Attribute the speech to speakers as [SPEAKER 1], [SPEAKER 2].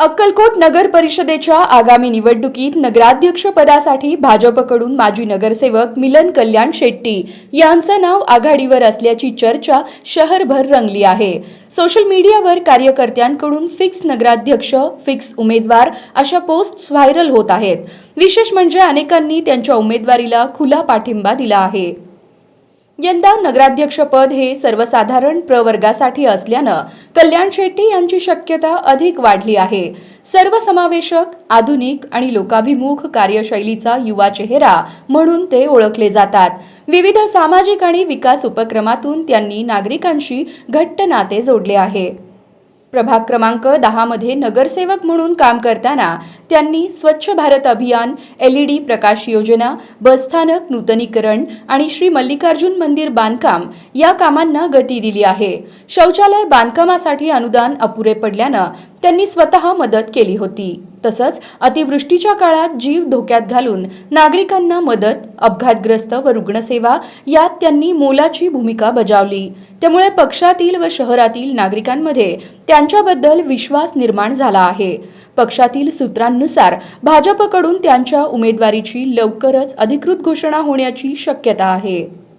[SPEAKER 1] अक्कलकोट नगर परिषदेच्या आगामी निवडणुकीत नगराध्यक्ष पदासाठी भाजपकडून माजी नगरसेवक मिलन कल्याण शेट्टी यांचं नाव आघाडीवर असल्याची चर्चा शहरभर रंगली आहे. सोशल मीडियावर कार्यकर्त्यांकडून फिक्स नगराध्यक्ष फिक्स उमेदवार अशा पोस्ट्स व्हायरल होत आहेत. विशेष म्हणजे अनेकांनी त्यांच्या उमेदवारीला खुला पाठिंबा दिला आहे. यंदा नगराध्यक्षपद हे सर्वसाधारण प्रवर्गासाठी असल्यानं कल्याण शेट्टी यांची शक्यता अधिक वाढली आहे. सर्वसमावेशक आधुनिक आणि लोकाभिमुख कार्यशैलीचा युवा चेहरा म्हणून ते ओळखले जातात. विविध सामाजिक आणि विकास उपक्रमातून त्यांनी नागरिकांशी घट्ट नाते जोडले आहे. प्रभाग क्रमांक दहामध्ये नगरसेवक म्हणून काम करताना त्यांनी स्वच्छ भारत अभियान एल ई डी प्रकाश योजना बसस्थानक नूतनीकरण आणि श्री मल्लिकार्जुन मंदिर बांधकाम या कामांना गती दिली आहे. शौचालय बांधकामासाठी अनुदान अपुरे पडल्यानं त्यांनी स्वतः मदत केली होती. तसंच अतिवृष्टीच्या काळात जीव धोक्यात घालून नागरिकांना मदत अपघातग्रस्त व रुग्णसेवा यात त्यांनी मोलाची भूमिका बजावली. त्यामुळे पक्षातील व शहरातील नागरिकांमध्ये त्यांच्याबद्दल विश्वास निर्माण झाला आहे. पक्षातील सूत्रांनुसार भाजपकडून त्यांच्या उमेदवारीची लवकरच अधिकृत घोषणा होण्याची शक्यता आहे.